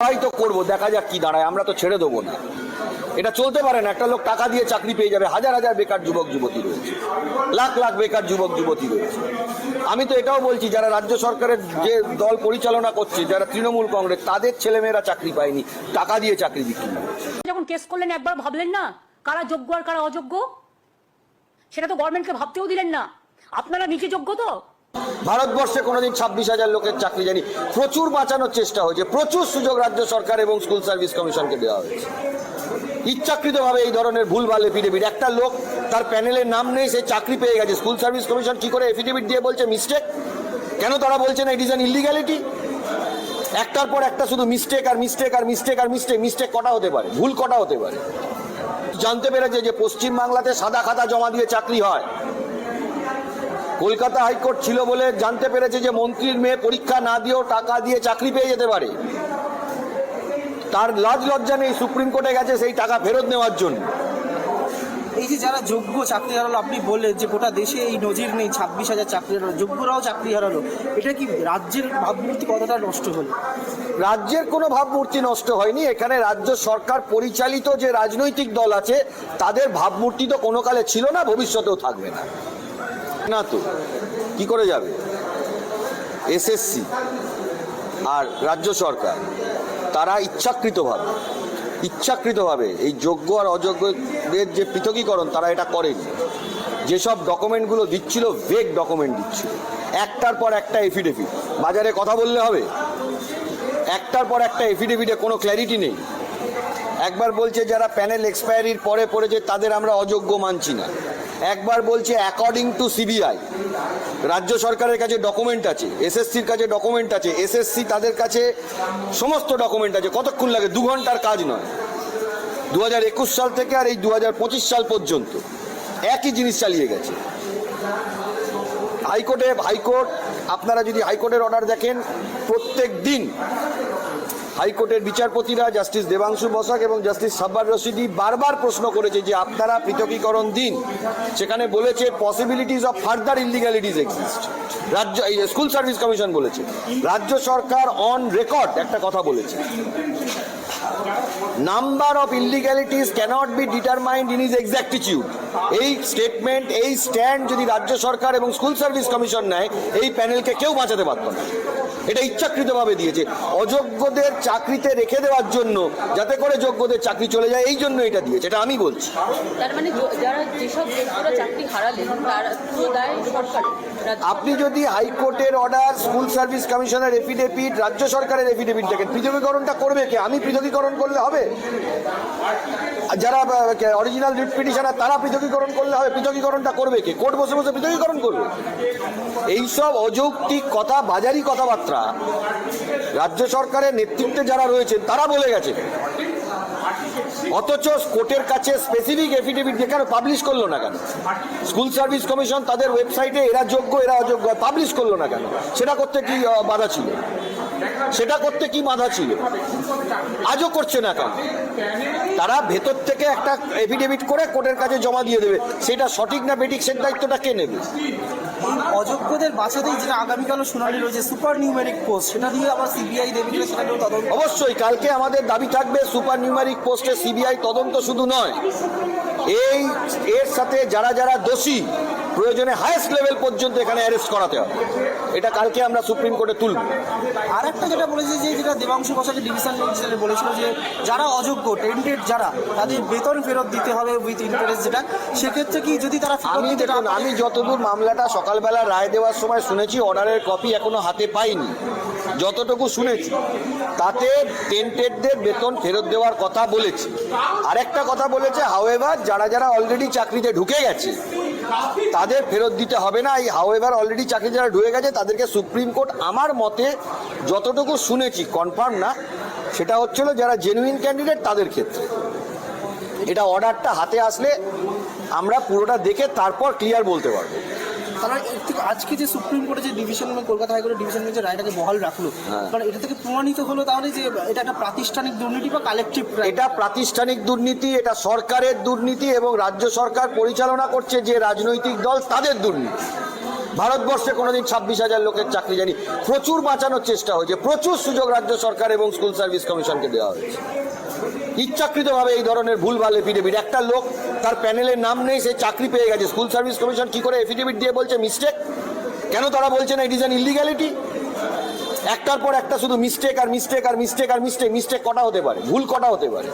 তাই তো করব, দেখা যাক কি দাঁড়ায়, আমরা তো ছেড়ে দেবো না। এটা চলতে পারে না, একটা লোক টাকা দিয়ে চাকরি পেয়ে যাবে, হাজার হাজার বেকার যুবক যুবতী রয়েছে, লাখ লাখ বেকার যুবক যুবতী রয়েছে। আমি তো এটাও বলছি, যারা রাজ্য সরকারের যে দল পরিচালনা করছে, যারা তৃণমূল কংগ্রেস, তাদের ছেলেমেয়েরা চাকরি পায়নি, টাকা দিয়ে চাকরি বিক্রি যখন কেস করলেন একবার, ভাবলেন না কারা যোগ্য আর কারা অযোগ্য? সেটা তো গভর্নমেন্টকে ভাবতেও দিলেন না। আপনারা নিজে যোগ্য তো? ভারতবর্ষে কোনোদিন ছাব্বিশ হাজার লোকের চাকরি জানি প্রচুর বাঁচানোর চেষ্টা হয়েছে। প্রচুর সুযোগ রাজ্য সরকার এবং স্কুল সার্ভিস কমিশনকে দেওয়া হয়েছে। ইচ্ছাকৃতভাবে এই ধরনের ভুল ভুলভাল এফিডেভিট একটা লোক তার প্যানেলের নাম নেই, সে চাকরি পেয়ে গেছে। স্কুল সার্ভিস কমিশন কি করে এফিডেভিট দিয়ে বলছে মিস্টেক কেন তারা বলছে না ইট ইজ অ্যান ইলিগ্যালিটি একটার পর একটা শুধু মিস্টেক আর মিস্টেক আর মিস্টেক আর মিস্টেক মিস্টেক কটা হতে পারে? ভুল কটা হতে পারে? জানতে পেরেছে যে পশ্চিম বাংলাতে সাদা খাতা জমা দিয়ে চাকরি হয়। কলকাতা হাইকোর্ট ছিল বলে জানতে পেরেছে যে মন্ত্রীর মেয়ে পরীক্ষা না দিয়েও টাকা দিয়ে চাকরি পেয়ে যেতে পারে। তার লাজ লজ্জা নেই সুপ্রিম কোর্টে গেছে সেই টাকা ফেরত নেওয়ার জন্য। এই যে যারা যোগ্য চাকরি হারালো আপনি বললেন যে গোটা দেশে এই নজির নেই ছাব্বিশ হাজার চাকরি হারালো যোগ্যরাও চাকরি হারালো। এটা কি রাজ্যের ভাবমূর্তি কতটা নষ্ট হলো? রাজ্যের কোনো ভাবমূর্তি নষ্ট হয়নি। এখানে রাজ্য সরকার পরিচালিত যে রাজনৈতিক দল আছে তাদের ভাবমূর্তি তো কোনো কালে ছিল না ভবিষ্যতেও থাকবে না। না তো? কি করে যাবে? এসএসসি আর রাজ্য সরকার, তারা ইচ্ছাকৃতভাবে ইচ্ছাকৃতভাবে এই যোগ্য আর অযোগ্যদের যে পৃথকীকরণ, তারা এটা করেনি। যেসব ডকুমেন্টগুলো দিচ্ছিল ভেগ ডকুমেন্ট দিচ্ছিল। একটার পর একটা এফিডেভিট বাজারে কথা বললে হবে? একটার পর একটা এফিডেভিটে কোনো ক্ল্যারিটি নেই। একবার বলছে, যারা প্যানেল এক্সপায়ারির পরে পড়েছে, তাদের আমরা অযোগ্য মানছি না। একবার বলছে অ্যাকর্ডিং টু সিবিআই রাজ্য সরকারের কাছে ডকুমেন্ট আছে এসএসসির কাছে ডকুমেন্ট আছে এসএসসি তাদের কাছে সমস্ত ডকুমেন্ট আছে, কতক্ষণ লাগে? দু ঘণ্টার কাজ নয়। দু একুশ সাল থেকে আর এই দু হাজার পঁচিশ সাল পর্যন্ত একই জিনিস চালিয়ে গেছে। হাইকোর্টে, হাইকোর্ট, আপনারা যদি হাইকোর্টের অর্ডার দেখেন, প্রত্যেক দিন হাইকোর্টের বিচারপতিরা জাস্টিস দেবাংশু বসাক এবং জাস্টিস সাব্বার রশিদি বারবার প্রশ্ন করেছে যে আপনারা পৃথকীকরণ দিন। সেখানে বলেছে possibilities of further illegalities exist রাজ্য, এই স্কুল সার্ভিস কমিশন বলেছে। রাজ্য সরকার অন রেকর্ড একটা কথা বলেছে। Number of illegalities cannot be determined in is exactitude এই স্টেটমেন্ট এই স্ট্যান্ড যদি রাজ্য সরকার এবং স্কুল সার্ভিস কমিশন নেয় এই প্যানেলকে কেউ বাঁচাতে পারত না। এটা ইচ্ছাকৃতভাবে দিয়েছে। অযোগ্যদের চাকরিতে রেখে দেওয়ার জন্য যাতে করে যোগ্যদের চাকরি চলে যায় এই জন্য এটা দিয়েছে। এটা আমি বলছি। তার মানে যারা যেসব চাকরি হারালেন আপনি যদি হাইকোর্টের অর্ডার স্কুল সার্ভিস কমিশনের এফিডেভিট রাজ্য সরকারের এফিডেভিট দেখেন পৃথকীকরণটা করবে কে? আমি পৃথকীকরণ করলে হবে? যারা অরিজিনাল রিট পিটিশনার তারা পৃথকীকরণ করলে হবে? পৃথকীকরণটা করবে কে? কোর্ট বসে বসে পৃথকীকরণ করবে? এইসব অযৌক্তিক কথা, বাজারি কথাবার্তা রাজ্য সরকারের নেতৃত্বে যারা রয়েছেন, তারা বলে গেছে। অথচ কোর্টের কাছে স্পেসিফিক এফিডেভিট দিয়ে কেন পাবলিশ করল না কেন? স্কুল সার্ভিস কমিশন তাদের ওয়েবসাইটে এরা যোগ্য, এরা অযোগ্য পাবলিশ করল না কেন? সেটা করতে কি বাধা ছিল? সেটা করতে কি বাধা ছিল? আজও করছে না কেন? তারা ভেতর থেকে একটা এফিডেভিট করে কোর্টের কাছে জমা দিয়ে দেবে। সেটা সঠিক না বেঠিক সে দায়িত্বটা কে নেবে? অযোগ্যদের বাঁচাতেই যেটা আগামীকালও শুনানি রয়েছে সুপার নিউমেরিক পোস্ট সেটা দিয়ে আবার সিবিআই দেবে কিনা সেটা তদন্ত। অবশ্যই কালকে আমাদের দাবি থাকবে সুপার নিউমারিক পোস্টে সিবিআই তদন্ত শুধু নয়। এই এর সাথে যারা যারা দোষী প্রয়োজনে হায়েস্ট লেভেল পর্যন্ত এখানে অ্যারেস্ট করাতে হবে। এটা কালকে আমরা সুপ্রিম কোর্টে তুলব। আর একটা যেটা বলেছে যে যেটা দেবাংশু বসাকে ডিভিশন ম্যাজিস্ট্রেট বলেছিল যে যারা অযোগ্য টেন্টেড যারা তাদের বেতন ফেরত দিতে হবে উইথ ইন্টারেস্ট যেটা। সেক্ষেত্রে কি যদি তারা আমি দেখুন আমি যতদূর মামলাটা সকালবেলা রায় দেওয়ার সময় শুনেছি অর্ডারের কপি এখনও হাতে পাইনি। যতটুকু শুনেছি তাতে টেন্টেডদের বেতন ফেরত দেওয়ার কথা বলেছে। আরেকটা কথা বলেছে হাওয়েভার যারা যারা অলরেডি চাকরিতে ঢুকে গেছে তাদের ফেরত দিতে হবে না। এই হাওয়েভার অলরেডি চাকরি যারা ঢুয়ে গেছে, তাদেরকে সুপ্রিম কোর্ট আমার মতে যতটুকু শুনেছি কনফার্ম না, সেটা হচ্ছিল যারা জেনুইন ক্যান্ডিডেট তাদের ক্ষেত্রে। এটা অর্ডারটা হাতে আসলে আমরা পুরোটা দেখে তারপর ক্লিয়ার বলতে পারব। তারা এর থেকে আজকে যে সুপ্রিম কোর্টে যে ডিভিশন কলকাতা হাইকোর্টের ডিভিশন বেঞ্চের রায়টাকে বহাল রাখল হ্যাঁ। কারণ এটা থেকে প্রমাণিত হলো তাহলে যে এটা একটা প্রাতিষ্ঠানিক দুর্নীতি বা কালেকটিভ এটা প্রাতিষ্ঠানিক দুর্নীতি এটা সরকারের দুর্নীতি এবং রাজ্য সরকার পরিচালনা করছে যে রাজনৈতিক দল তাদের দুর্নীতি ভারতবর্ষে কোনোদিন ছাব্বিশ হাজার লোকের চাকরি জানি। প্রচুর বাঁচানোর চেষ্টা হয়েছে। প্রচুর সুযোগ রাজ্য সরকার এবং স্কুল সার্ভিস কমিশনকে দেওয়া হয়েছে। ইচ্ছাকৃতভাবে এই ধরনের ভুল ভুলভাল এফিডেভিট একটা লোক তার প্যানেলের নাম নেই, সে চাকরি পেয়ে গেছে। স্কুল সার্ভিস কমিশন কি করে এফিডেভিট দিয়ে বলছে মিস্টেক কেন তারা বলছে না ইট ইজ অ্যান ইলিগ্যালিটি একটার পর একটা শুধু মিস্টেক আর মিস্টেক আর মিস্টেক আর মিস্টেক মিস্টেক কটা হতে পারে? ভুল কটা হতে পারে?